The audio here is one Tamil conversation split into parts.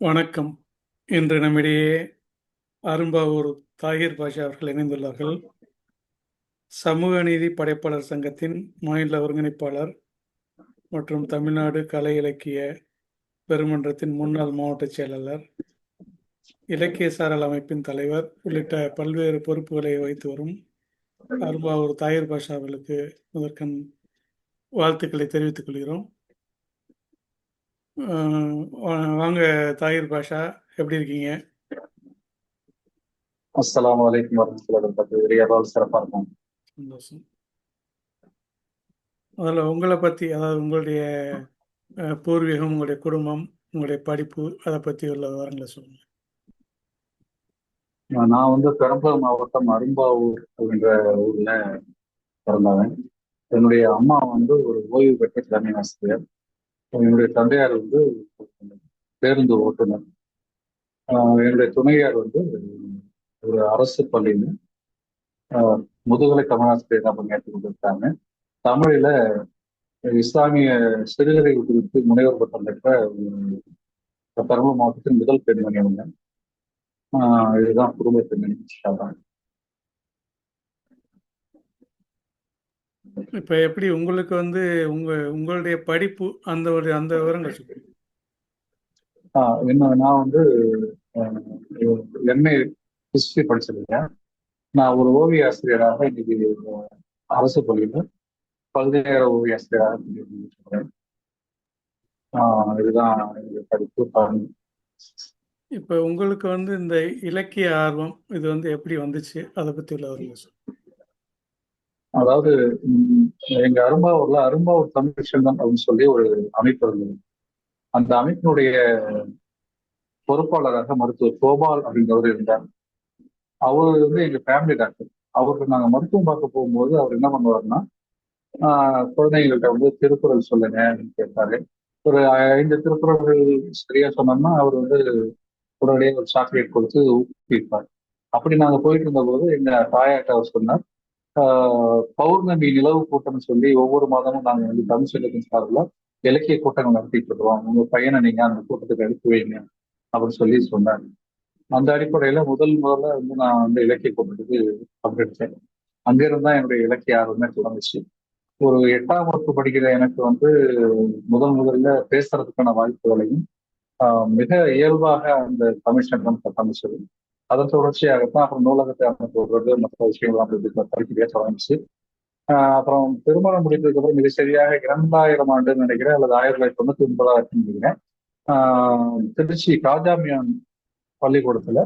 வணக்கம். இன்று நம்மிடையே அரும்பாவூர் தாகிர் பாஷா அவர்கள் இணைந்துள்ளார்கள். சமூக நீதி படைப்பாளர் சங்கத்தின் மாநில ஒருங்கிணைப்பாளர் மற்றும் தமிழ்நாடு கலை இலக்கிய பெருமன்றத்தின் முன்னாள் மாவட்ட செயலாளர் இலக்கிய சாரல் அமைப்பின் தலைவர் உள்ளிட்ட பல்வேறு பொறுப்புகளை வகித்து வரும் அரும்பாவூர் தாயிர் பாஷா அவர்களுக்கு முதற்கண் வாழ்த்துக்களை தெரிவித்துக் கொள்கிறோம். வாங்க தாகிர் பாஷா எப்படி இருக்கீங்க? அஸ்ஸலாமு அலைக்கும் வரமத்துல்லாஹி சிறப்பா இருக்கும். சந்தோஷம். முதல்ல உங்களை பற்றி அதாவது உங்களுடைய பூர்வீகம் உங்களுடைய குடும்பம் உங்களுடைய படிப்பு அதை பற்றி உள்ள விவரங்களை சொல்லுங்கள் நான் வந்து பெரம்பலூர் மாவட்டம் அரும்பாவூர் அப்படின்ற ஊர்ல பிறந்தவன். என்னுடைய அம்மா வந்து ஒரு ஓய்வு பெற்ற தலைமை ஆசிரியர். என்னுடைய தந்தையார் வந்து பேருந்து ஓட்டுநர். என்னுடைய துணையார் வந்து ஒரு அரசு பள்ளியில் முதுகலை தமிழாசிரியராக பணியாற்றி கொண்டிருக்காங்க தமிழில் இஸ்லாமிய சிறுகதை குறித்து முனைவர் பட்டம் பெற்ற பெரம்பலூர் மாவட்டத்தின் முதல் பெண்மணி அவங்க. இதுதான் குடும்ப பெண்மணி இப்போ எப்படி உங்களுக்கு வந்து உங்க உங்களுடைய படிப்பு அந்த ஒரு அந்த விவரங்கள் சொல்லுங்கள் ஆஹ் என்ன நான் வந்து எம்ஏ ஹிஸ்டரி படிச்சிருக்கேன் நான் ஒரு ஓவிய ஆசிரியராக இன்னைக்கு அரசு பள்ளியில பல்வேறு ஓவிய ஆசிரியராக. ஆஹ் இதுதான் படிப்பு பயன். இப்போ உங்களுக்கு வந்து இந்த இலக்கிய ஆர்வம் இது வந்து எப்படி வந்துச்சு அதை பற்றி உள்ள விவரங்கள் சொல்லுங்கள் அதாவது எங்க அரும்பாவூர்ல அரும்பாவூர் தமிழ் சங்கம் அப்படின்னு சொல்லி ஒரு அமைப்பு இருந்தது. அந்த அமைப்பினுடைய பொறுப்பாளராக மருத்துவர் கோபால் அப்படிங்கிறவர் இருந்தார். அவர் வந்து எங்க ஃபேமிலி டாக்டர் அவருக்கு நாங்க மருத்துவம் பார்க்க போகும்போது அவர் என்ன பண்ணுவாருன்னா குழந்தைங்கள்ட்ட வந்து திருக்குறள் சொல்லுங்க அப்படின்னு கேட்பாரு. ஒரு ஐந்து திருக்குறள்கள் சரியா சொன்னோம்னா அவர் வந்து உடனடியாக ஒரு சாக்லேட் கொடுத்து ஊக்குவிப்பார். அப்படி நாங்க போயிட்டு இருந்தபோது எங்க தாயாட்ட அவர் சொன்னார் பௌர்ணமி நிலவு கூட்டம்னு சொல்லி ஒவ்வொரு மாதமும் நாங்க வந்து தமிழ் சங்கத்தின் சார்பில் இலக்கிய கூட்டங்கள் நடத்திட்டு இருக்கிறோம். உங்க பையனை நீங்க அந்த கூட்டத்துக்கு எடுத்து வைங்க அப்படின்னு சொல்லி சொன்னாங்க. அந்த அடிப்படையில முதல் முதல்ல வந்து நான் வந்து இலக்கிய கூட்டத்துக்கு பங்கெடுத்தேன் அங்கிருந்து தான் என்னுடைய இலக்கிய ஆர்வமே தொடங்குச்சு. ஒரு எட்டாம் வகுப்பு படிக்கிற எனக்கு வந்து முதல் முதல்ல பேசுறதுக்கான வாய்ப்புகளையும் ஆஹ் மிக இயல்பாக அந்த தமிழ் சங்கம் கட்டமைச்சது. அதன் தொடர்ச்சியாகத்தான் அப்புறம் நூலகத்தை அமைப்பு போடுறது மற்ற விஷயங்கள் அப்படி படிக்க பேச ஆரம்பிச்சு. அப்புறம் திருமணம் முடிந்ததுக்கு அப்புறம் மிக சரியாக இரண்டாயிரம் ஆண்டுன்னு நினைக்கிறேன் அல்லது ஆயிரத்தி தொள்ளாயிரத்தி தொண்ணூத்தி ஒன்பதாயிரத்தி நினைக்கிறேன். திருச்சி காஜாமியான் பள்ளிக்கூடத்துல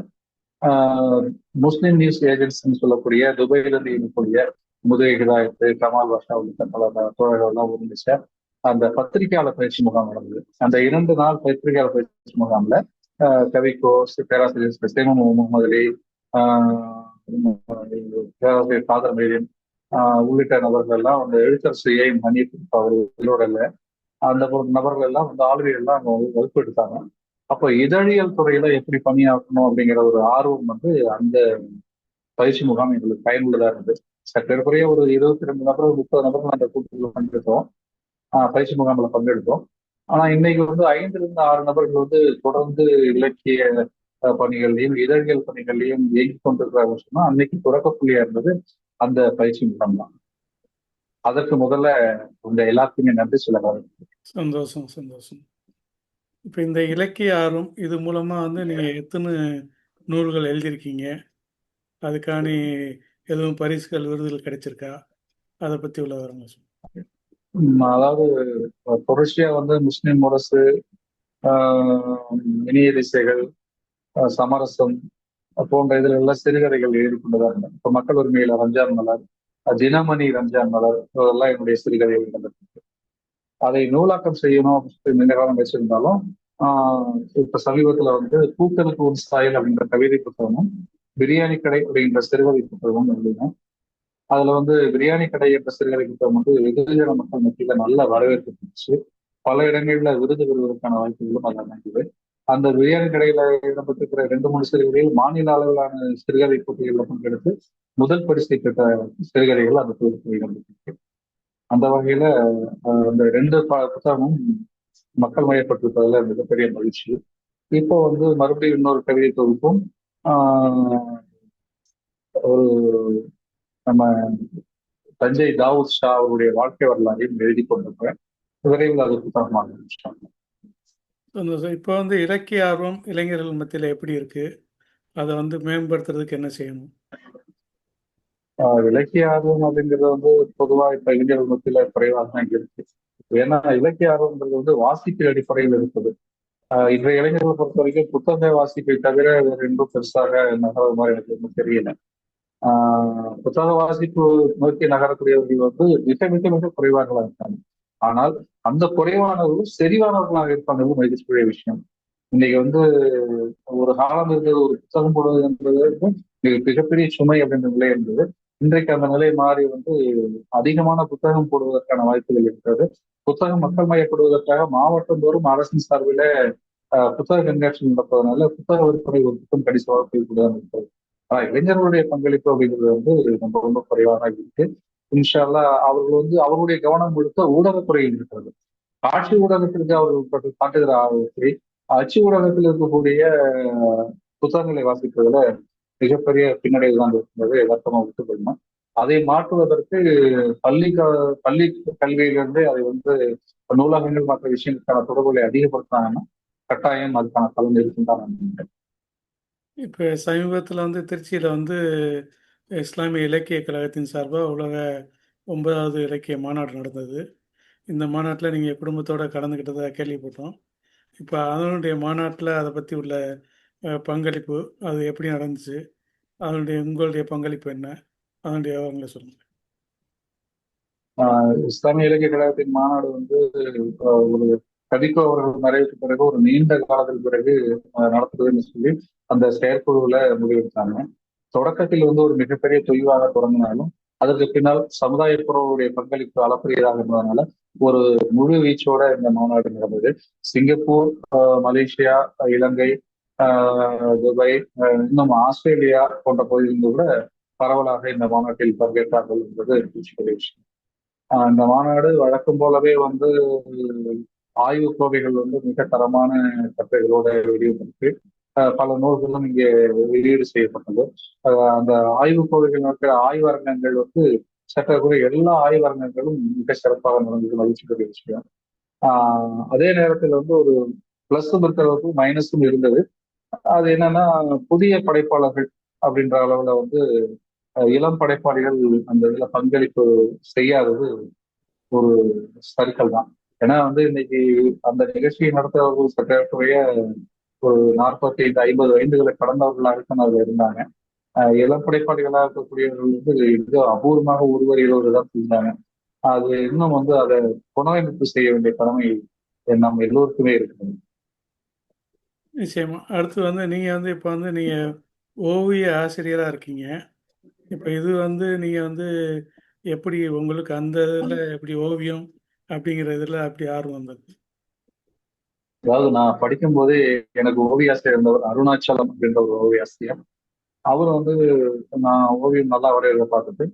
முஸ்லிம் நியூஸ் ஏஜென்சின்னு சொல்லக்கூடிய துபாயில இருந்து இருக்கக்கூடிய முதுகை ஹிதாயத்து கமால் வர்ஷா உள்ளிட்ட பல தோழர்கள்லாம் ஒருங்கிச்ச அந்த பத்திரிகையாளர் பயிற்சி முகாம் நடந்தது. அந்த இரண்டு நாள் பத்திரிகையாளர் பயிற்சி முகாம்ல கவிக்கோ பேராசிரியர் சேமன் முகமது அலி ஆஹ் பேராசிரியர் காதர் மேரியன் உள்ளிட்ட நபர்கள் எல்லாம் அந்த எழுத்தர் ஏ மணி அவர் இல்ல அந்த ஒரு நபர்கள் எல்லாம் வந்து ஆளுநர் எல்லாம் வகுப்பு எடுத்தாங்க. அப்போ இதழியல் துறையில எப்படி பணியாற்றணும் அப்படிங்கிற ஒரு ஆர்வம் வந்து அந்த பயிற்சி முகாம் எங்களுக்கு பயனுள்ளதா இருந்தது. சற்றேறக்குறைய ஒரு இருபத்தி ரெண்டு நபர்கள் முப்பது நபர்கள் அந்த கூட்டத்தில் பங்கெடுத்தோம். ஆஹ் பயிற்சி முகாம்ல பங்கெடுத்தோம். ஆனா இன்னைக்கு வந்து ஐந்துல இருந்து ஆறு நபர்கள் வந்து தொடர்ந்து இலக்கிய பணிகள்லையும் இதழியல் பணிகள்லையும் இயங்கி கொண்டிருக்கிறாங்க சொன்னா அன்னைக்கு தொடக்க புள்ளியா இருந்தது அந்த பயிற்சி முகாம் தான் அதற்கு முதல்ல உங்க எல்லாத்துக்குமே நன்றி சொல்ல சந்தோஷம் சந்தோஷம். இப்போ இந்த இலக்கிய ஆர்வம் இது மூலமாக வந்து நீங்கள் எத்தனை நூல்கள் எழுதியிருக்கீங்க? அதுக்கான எதுவும் பரிசுகள் விருதுகள் கிடைச்சிருக்கா? அதை பற்றி உள்ள உம் அதாவது தொடர்ச்சியா வந்து முஸ்லிம் முரசு ஆஹ், இனிய திசைகள் சமரசம் போன்ற இதுல எல்லாம் சிறுகதைகள் எழுதி கொண்டதாக இப்போ மக்கள் உரிமையில ரம்ஜான் மலர் தினமணி ரம்ஜான் மலர் இதெல்லாம் என்னுடைய சிறுகதைகள் நடந்திருக்கு. அதை நூலாக்கம் செய்யணும் அப்படின்னு நீண்ட காலம் வச்சிருந்தாலும் இப்ப சமீபத்துல வந்து பூக்களுக்கு ஒரு ஸ்டைல் அப்படின்ற கவிதை புத்தகமும் பிரியாணி கடை அப்படின்ற சிறுகதை புத்தகமும் எழுதினேன். அதுல வந்து பிரியாணி கடை என்ற சிறுகதை புத்தகம் வந்து வெகுஜன மக்கள் மத்தியில நல்ல வரவேற்பு பெற்றுச்சு பல இடங்கள்ல விருது பெறுவதற்கான வாய்ப்புகளும் அதில் அமைந்தது. அந்த பிரியாணி கடையில இடம்பெற்றிருக்கிற ரெண்டு மூணு சிறுகதைகள் மாநில அளவிலான சிறுகதை போட்டிகளில் பங்கெடுத்து முதல் பரிசை பெற்ற சிறுகதைகள் அந்த தொகுப்பில் இடம்பெற்றிருக்கு. அந்த வகையில அந்த ரெண்டு புத்தகமும் மக்கள் மயப்பட்டிருப்பதுல மிகப்பெரிய மகிழ்ச்சி. இப்போ வந்து மறுபடியும் இன்னொரு கவிதை தொகுப்பும் ஒரு நம்ம தஞ்சை தாவூத் ஷா அவருடைய வாழ்க்கை வரலாறையும் எழுதி கொண்டிருக்கிறேன் விரைவில் அது புத்தகமாக சந்தோஷம். இப்போ வந்து இலக்கிய ஆர்வம் இளைஞர்கள் மத்தியில் எப்படி இருக்கு? அதை வந்து மேம்படுத்துறதுக்கு என்ன செய்யணும்? இலக்கிய ஆர்வம் அப்படிங்கிறது வந்து பொதுவா இப்ப இளைஞர்கள் மத்தியில குறைவாக தான் இருக்கு. ஏன்னா இலக்கிய ஆர்வம்ன்றது வந்து வாசிப்பு அடிப்படையில் இருக்குது. ஆஹ் இன்றைய இளைஞர்களை பொறுத்த வரைக்கும் புத்தக வாசிப்பை தவிர வேறு எங்கும் பெருசாக நகர மாதிரி எனக்கு தெரியல. புத்தக வாசிப்பு நோக்கி நகரக்கூடியவர்கள் வந்து மிக மிக மிக குறைவாக இருக்காங்க ஆனால் அந்த குறைவானவர்கள் செறிவானவர்களாக இருப்பாங்க மகிழ்ச்சிக்குரிய விஷயம். இன்னைக்கு வந்து ஒரு காலம் இருந்தது ஒரு புத்தகம் போடுவது என்பது மிக- மிகப்பெரிய சுமை அப்படின்ற நிலை இருந்தது இன்றைக்கு அந்த நிலை மாறி வந்து அதிகமான புத்தகம் போடுவதற்கான வாய்ப்புகள் இருக்கிறது. புத்தகம் மக்கள் மயப்படுவதற்காக மாவட்டம் தோறும் அரசின் சார்பில் புத்தக கண்காட்சி நடப்பதனால புத்தக விற்பனை ஒரு புத்தகம் கடிசமாக கூட இருக்கிறது. ஆனா இளைஞர்களுடைய பங்களிப்பு அப்படிங்கிறது வந்து ரொம்ப ரொம்ப குறைவாக இருக்கு. இன்ஷால்லா அவர்கள் வந்து அவர்களுடைய கவனம் கொடுத்த ஊடகத்துறையில் இருக்கிறது. காட்சி ஊடகத்திற்கு அவர்கள் காட்டுகிற ஆர்வத்தை அச்சு ஊடகத்தில் இருக்கக்கூடிய புத்தகங்களை வாசிப்பதில் மிகப்பெரிய பின்னடைவு தான் இருக்கின்றது யதார்த்தமா விட்டுக்கொள்ளணும் அதை மாற்றுவதற்கு பள்ளி க- பள்ளி கல்வியிலிருந்து அதை வந்து நூலகங்கள் மற்ற விஷயங்களுக்கான தொடர்புகளை அதிகப்படுத்தினாங்கன்னா கட்டாயம் அதுக்கான பலன் இருக்குன்னு தான் நான் நினைக்கிறேன் இப்போ சமீபத்தில் வந்து திருச்சியில் வந்து இஸ்லாமிய இலக்கிய கழகத்தின் சார்பாக உலக ஒன்பதாவது இலக்கிய மாநாடு நடந்தது. இந்த மாநாட்டில் நீங்கள் குடும்பத்தோட கலந்துக்கிட்டதா கேள்விப்பட்டோம். இப்போ அதனுடைய மாநாட்டில் அதை பற்றி உள்ள அஹ், பங்களிப்பு அது எப்படி நடந்துச்சு? அதனுடைய உங்களுடைய பங்களிப்பு என்ன? அதனுடைய விவரங்களை சொல்லுங்கள் ஆஹ் இஸ்லாமிய இலக்கிய கழகத்தின் மாநாடு வந்து ஆஹ் ஒரு கதிக்கோ அவர்கள் மறைவுக்கு பிறகு ஒரு நீண்ட காலத்துக்கு பிறகு ஆஹ் நடத்துறதுன்னு சொல்லி அந்த செயற்குழுவுல முடிவெடுத்தாங்க. தொடக்கத்தில் வந்து ஒரு மிகப்பெரிய தொய்வாக தொடங்கினாலும் அதற்கு பின்னால் சமுதாயத்துறவுடைய பங்களிப்பு அளப்பரியதாக இருந்ததுனால ஒரு முழு வீச்சோட இந்த மாநாடு நடந்தது. சிங்கப்பூர் மலேசியா இலங்கை ஆஹ் துபாய் இன்னும் ஆஸ்திரேலியா போன்ற பகுதியிலிருந்து கூட பரவலாக இந்த மாநாட்டில் பங்கேற்றார்கள் என்பது விஷயம். ஆஹ் இந்த மாநாடு வழக்கம் போலவே வந்து ஆய்வு கோவைகள் வந்து மிக தரமான கட்டுரைகளோட வெளியிட்டிருக்கு பல நூல்களும் இங்கே வெளியீடு செய்யப்பட்டது. அந்த ஆய்வு கோவைகள் நடக்கிற ஆய்வரங்கங்கள் வந்து சற்றக்குறைய எல்லா ஆய்வரங்கங்களும் மிக சிறப்பாக நடந்தது. மகிழ்ச்சிக்குரிய விஷயம். அதே நேரத்தில் வந்து ஒரு பிளஸும் இருக்கிறது மைனஸும் இருந்தது. அது என்னன்னா புதிய படைப்பாளர்கள் அப்படின்ற அளவுல வந்து இளம் படைப்பாளிகள் அந்த இதுல பங்களிப்பு செய்யாதது ஒரு சர்க்கிள் தான் ஏன்னா வந்து இன்னைக்கு அந்த நிகழ்ச்சியை நடத்துறவர்கள் சட்டத்துறைய ஒரு நாற்பத்தி ஐந்து ஐம்பது வயதுகளை கடந்தவர்களாகத்தான் அதுல இருந்தாங்க. அஹ், இளம் படைப்பாளிகளாக இருக்கக்கூடியவர்கள் வந்து இது அபூர்வமாக ஒருவர் இருவர் தான் இருந்தாங்க. அது இன்னும் வந்து அதை புனரமைப்பு செய்ய வேண்டிய கடமை நம்ம எல்லோருக்குமே இருக்குது நிச்சயமா. அடுத்து வந்து நீங்க வந்து இப்போ வந்து நீங்க ஓவிய ஆசிரியரா இருக்கீங்க. இப்போ இது வந்து நீங்க வந்து எப்படி உங்களுக்கு அந்த இதில் எப்படி ஓவியம் அப்படிங்கிற இதில் அப்படி ஆர்வம் வந்தது. அதாவது நான் படிக்கும் போதே எனக்கு ஓவியாசிரியர் இருந்தவர் அருணாச்சலம் அப்படின்ற ஒரு ஓவியாசிரியர். அவர் வந்து நான் ஓவியம் நல்லா வரைகிறத பார்த்துட்டு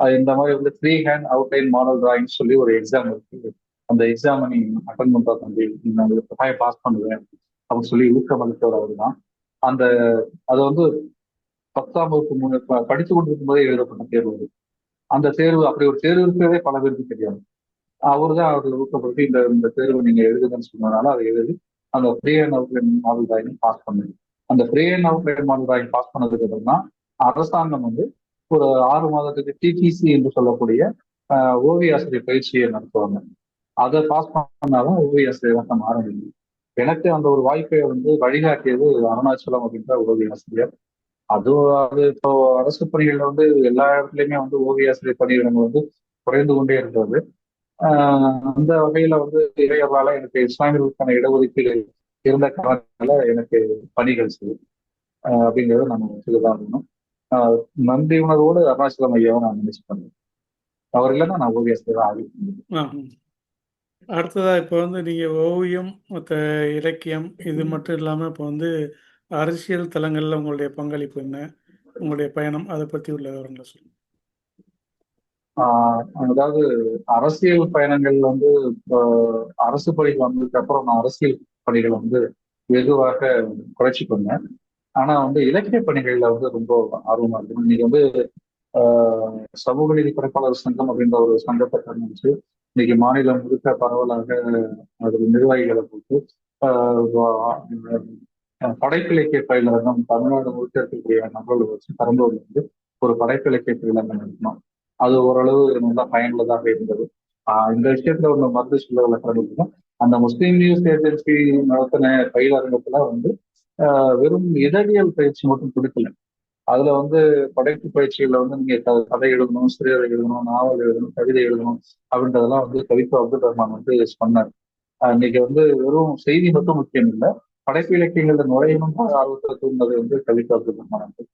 அது இந்த மாதிரி வந்து free hand outline model drawing சொல்லி ஒரு எக்ஸாம் இருக்கு. அந்த எக்ஸாமை நீ அட்டன் பண்ற தம்பி நான் அந்த பாஸ் பண்ணுவேன் அப்படின்னு சொல்லி ஊக்கமளித்தவர் அவர் தான். அந்த அது வந்து பத்தாம் வகுப்பு மூணு படித்து கொண்டிருக்கும் போதே எழுதப்பட்ட தேர்வு அது. அந்த தேர்வு அப்படி ஒரு தேர்வு இருக்கிறதே பல பேருக்கு தெரியாது. அவர் தான் அவர்களை ஊக்கப்படுத்தி இந்த இந்த தேர்வு நீங்க எழுதுங்கன்னு சொன்னதுனால அதை எழுதி அந்த free and outline model drawing pass பண்ணுது அந்த free and outline model drawing pass பண்ணதுக்கு அப்புறம் தான் அரசாங்கம் வந்து ஒரு ஆறு மாதத்துக்கு டிடிசி என்று சொல்லக்கூடிய ஆஹ், ஓவிய ஆசிரியர் பயிற்சியை நடத்துவாங்க. அதை பாஸ் பண்ணாலும் ஓவிய ஆசிரியராக மாற முடியும். எனக்கு அந்த ஒரு வாய்ப்பை வந்து வழிகாட்டியது அருணாச்சலம் அப்படின்ற ஓவிய ஆசிரியர். அது அது இப்போ அரசு பணிகள்ல வந்து எல்லா இடத்துலயுமே வந்து ஓவிய ஆசிரியர் பணியிடங்கள் வந்து குறைந்து கொண்டே இருக்கிறது. அந்த வகையில வந்து இறையவால எனக்கு இஸ்லாமியர்களுக்கான இடஒதுக்கீடு இருந்த காலத்துல எனக்கு பணிகள் செய்யும். ஆஹ் அப்படிங்கிறத நம்ம சொல்லிதான் ஆஹ் நன்றி உணர்வோடு அருணாச்சலம் ஐயாவை நான் நினைச்சு பண்ணுவேன் அவர் இல்லைன்னா நான் ஓவிய தான் ஆகி அடுத்ததா இப்போ வந்து நீங்க ஓவியம் மற்ற இலக்கியம் இது மட்டும் இல்லாம இப்போ வந்து அரசியல் தளங்கள்ல உங்களுடைய பங்களிப்பு என்ன? உங்களுடைய பயணம் அதை பத்தி உள்ள விவரங்களை சொல்லுங்க. அதாவது அரசியல் பயணங்கள் வந்து அரசு பணிக்கு வந்ததுக்கு அப்புறம் நான் அரசியல் பணிகள் வந்து வெகுவாக குறைச்சி கொண்டேன். ஆனா வந்து இலக்கிய பணிகள்ல வந்து ரொம்ப ஆர்வமா இருக்கு இன்னைக்கு வந்து சமூக நீதி படைப்பாளர் சங்கம் அப்படின்ற ஒரு சங்கத்தை கண்டுபிடிச்சு இன்னைக்கு மாநிலம் முழுக்க பரவலாக அது நிர்வாகிகளை போட்டு படைப்பிலக்கிய பயிலரங்கம் தமிழ்நாடு முழுக்க இருக்கக்கூடிய நபர்களை வச்சு பெரம்பலூர்ல வந்து ஒரு படைப்பிலக்கிய பயிலரங்கம் நடத்தினோம் அது ஓரளவு நல்லா பயனுள்ளதாக இருந்தது. ஆஹ் இந்த விஷயத்துல ஒண்ணு மருந்து சொல்ல விளக்கம் அந்த முஸ்லீம் நியூஸ் ஏஜென்சி நடத்தின பயிலரங்கத்துல வந்து ஆஹ் வெறும் இதழியல் பயிற்சி மட்டும் கொடுக்கல. அதுல வந்து படைப்பு பயிற்சிகள்ல வந்து நீங்க க- கதை எழுதணும் சிறுகதை எழுதணும் நாவல் எழுதணும் கவிதை எழுதணும் அப்படின்றதெல்லாம் வந்து கவிப்பு அப்துல் ரஹ்மான் வந்து சொன்னார். ஆஹ் இன்னைக்கு வந்து வெறும் செய்தி மட்டும் முக்கியம் இல்லை படைப்பு இலக்கியங்கள்ல நுழையணும் ஆர்வத்தை தூண்டது வந்து கவிப்பு அப்துல் ரஹ்மான் வந்து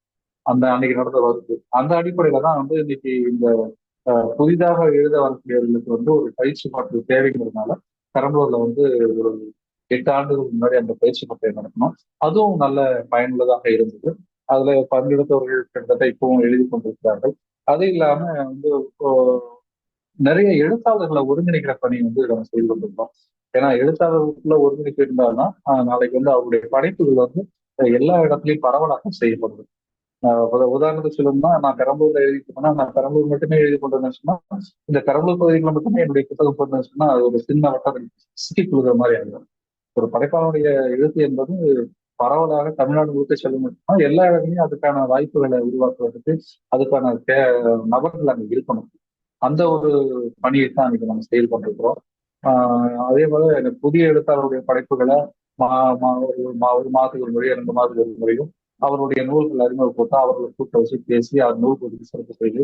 அந்த அன்னைக்கு நடந்த வகுப்பு. அந்த அடிப்படையில தான் வந்து இன்னைக்கு இந்த புதிதாக எழுத வரக்கூடியவர்களுக்கு வந்து ஒரு பயிற்சி மாற்று தேவைங்கிறதுனால பெரம்பலூர்ல வந்து ஒரு எட்டு ஆண்டுகளுக்கு முன்னாடி அந்த பயிற்சி பட்டறை நடக்கணும் அதுவும் நல்ல பயனுள்ளதாக இருந்தது. அதுல பங்கெடுத்தவர்கள் கிட்டத்தட்ட இப்பவும் எழுதி கொண்டிருக்கிறார்கள். அது இல்லாம வந்து நிறைய எழுத்தாளர்களை ஒருங்கிணைக்கிற பணி வந்து நம்ம செய்து கொண்டிருக்கோம். ஏன்னா எழுத்தாளர்களுக்குள்ள ஒருங்கிணைப்பு இருந்தால்தான் நாளைக்கு வந்து அவருடைய படைப்புகள் வந்து எல்லா இடத்துலையும் பரவலாக செய்யப்படுது. உதாரணத்துக்கு சொல்லணும்னா நான் பெரம்பலூர்ல எழுதி போனா நான் பெரம்பலூர் மட்டுமே எழுதி கொண்டிருந்தேன் சொன்னா இந்த பெரம்பலூர் பகுதிகளில் மட்டுமே என்னுடைய புத்தகம் போட்டிருந்தேன் சொன்னா அது ஒரு சின்ன வட்டம் சிக்கி கொள்கிற மாதிரி ஆகும் ஒரு படைப்பாளனுடைய எழுத்து என்பது பரவலாக தமிழ்நாடு முழுக்க செல்ல மட்டும்னா எல்லா இடத்துலையும் அதுக்கான வாய்ப்புகளை உருவாக்குவதற்கு அதுக்கான தே நபர்கள் அங்கே இருக்கணும். அந்த ஒரு பணியை தான் இன்னைக்கு நம்ம செயல் பண்ணிருக்கிறோம் அதே போல புதிய எழுத்தாளருடைய படைப்புகளை மா மா ஒரு மா ஒரு மாதத்துக்கு ஒரு முறையும் ரெண்டு மாதத்துக்கு ஒரு முறையும் அவருடைய நூல்கள் அறிமுகப்பட்டு அவர்களை கூட்ட வச்சு பேசி அது நூல் கொடுத்து சிறப்பு செய்து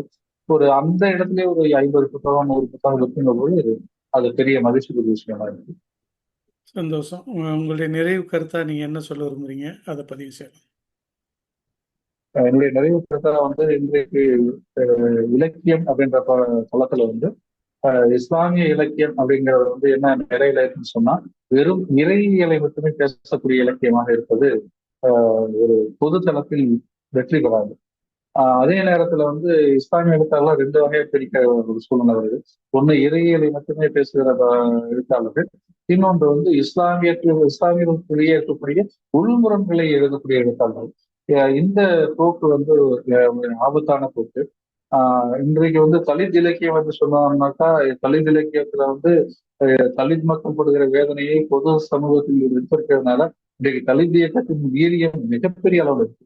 ஒரு அந்த இடத்துல ஒரு ஐம்பது புத்தகம் நூறு புத்தகம் இருக்குங்கிற போது அது பெரிய மகிழ்ச்சிக்குரிய விஷயமா இருக்கு சந்தோஷம். உங்க- உங்களுடைய நிறைவு கருத்தா நீங்க என்ன சொல்ல விரும்புறீங்க? அதை பதிவு செய்யலாம். என்னுடைய நிறைவு கருத்தா வந்து இன்றைக்கு இலக்கியம் அப்படின்ற தளத்துல வந்து இஸ்லாமிய இலக்கியம் அப்படிங்கிறது வந்து என்ன நிலையில இருக்குன்னு சொன்னா வெறும் இறையியலை மட்டுமே பேசக்கூடிய இலக்கியமாக இருப்பது ஒரு பொது தளத்தில் வெற்றி பெறாது. ஆஹ் அதே நேரத்துல வந்து இஸ்லாமிய எழுத்தாளர்கள் ரெண்டு வகையை பிரிக்க ஒரு சூழ்நிலை வருது. ஒண்ணு இறையியலை மட்டுமே பேசுகிற எழுத்தாளர்கள். இன்னொன்று வந்து இஸ்லாமிய இஸ்லாமியர்களுக்குள்ளேயே இருக்கக்கூடிய உள்முரண்களை எழுதக்கூடிய எழுத்தாளர்கள். இந்த போக்கு வந்து ஒரு ஆபத்தான போக்கு. ஆஹ் இன்றைக்கு வந்து தலித் இலக்கியம் வந்து சொன்னோம்னாக்கா தலித் இலக்கியத்துல வந்து தலித் மக்கள் படுகிற வேதனையை பொது சமூகத்தில் இருக்கிறதுனால இன்றைக்கு தலித் இயக்கத்தின் வீரியம் மிகப்பெரிய அளவில் இருக்கு.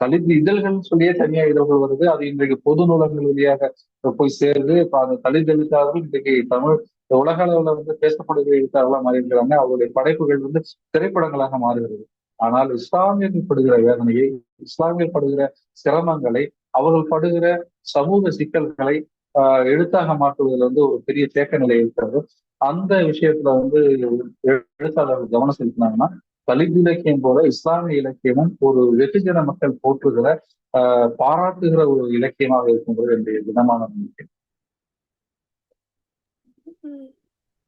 தலித் இதழ்கள் சொல்லியே தனியா இதழ்கள் வருது. அது இன்றைக்கு பொது நூலகங்கள் வழியாக போய் சேருது. இப்ப அந்த தலித் எழுத்தாளர்கள் இன்றைக்கு தமிழ் உலக அளவுல வந்து பேசப்படுகிற எழுத்தாளர்களா மாறி இருக்கிறாங்க. அவருடைய படைப்புகள் வந்து திரைப்படங்களாக மாறுகிறது. ஆனால் இஸ்லாமியர்கள் படுகிற வேதனையை இஸ்லாமியர் படுகிற சிரமங்களை அவர்கள் படுகிற சமூக சிக்கல்களை ஆஹ் எழுத்தாக மாற்றுவதில் வந்து ஒரு பெரிய தேக்க நிலை இருக்கிறது. அந்த விஷயத்துல வந்து எழுத்தாளர்கள் கவனம் செலுத்தினாங்கன்னா தலித் இலக்கியம் போல இஸ்லாமிய இலக்கியமும் ஒரு வெகுஜன மக்கள் போற்றுகிற பாராட்டுகிற ஒரு இலக்கியமாக இருக்கும்போது என்னுடைய தினமான நம்பிக்கை.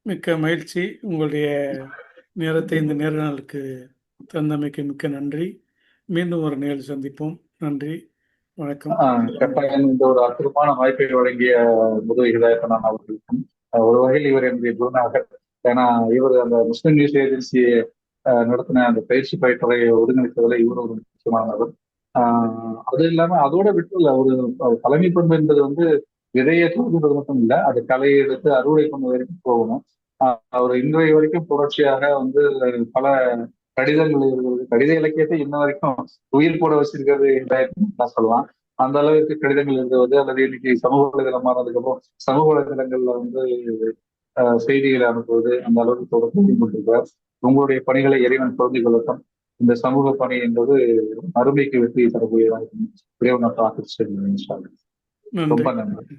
மிக்க மகிழ்ச்சி. உங்களுடைய நேரத்தை இந்த நேர்காணலுக்கு தந்தமைக்கு மிக்க நன்றி. மீண்டும் ஒரு நேரில் சந்திப்போம். நன்றி. வணக்கம். ஆஹ் கட்டாயம் இந்த ஒரு அற்புதமான வாய்ப்பை வழங்கிய முது ஹிதாயத்தனான் அவர்களுக்கும் ஒரு வகையில் இவர் என்னுடைய குருநாகர் ஏன்னா இவர் அந்த முஸ்லிம் நியூஸ் ஏஜென்சியை நடத்தின அந்த பயிற்சி பயிற்றையை ஒருங்கிணைத்ததுல இவர் ஒரு முக்கியமானவர் ஆஹ் அது இல்லாம அதோட விட்டு இல்ல ஒரு தலைமை பண்பு என்பது வந்து விதையை தூக்குவது மட்டும் இல்ல அது கலையை எடுத்து அறுவடை பண்ண வரைக்கும் போகணும். ஆஹ் அவர் இன்றைய வரைக்கும் தொடர்ச்சியாக வந்து பல கடிதங்கள் இருக்கிறது கடித இலக்கியத்தை இன்ன வரைக்கும் உயிர் போட வச்சிருக்கிறது ஹிதாயத்னு சொல்லலாம். அந்த அளவுக்கு கடிதங்கள் எழுதுவது அல்லது இன்னைக்கு சமூக வலைதளம் மாறினதுக்கு அப்புறம் சமூக வலைதளங்கள்ல வந்து ஆஹ் செய்திகளை அனுப்புவது அந்த அளவுக்கு தொடர்பு கொண்டிருக்கிறார். உங்களுடைய பணிகளை இறைவன் பொருந்திக் கொள்ளட்டும். இந்த சமூக பணி என்பது அருமைக்கு வெற்றி தரக்கூடியதாக இறைவனை பிரார்த்திச்சு ரொம்ப நன்றி.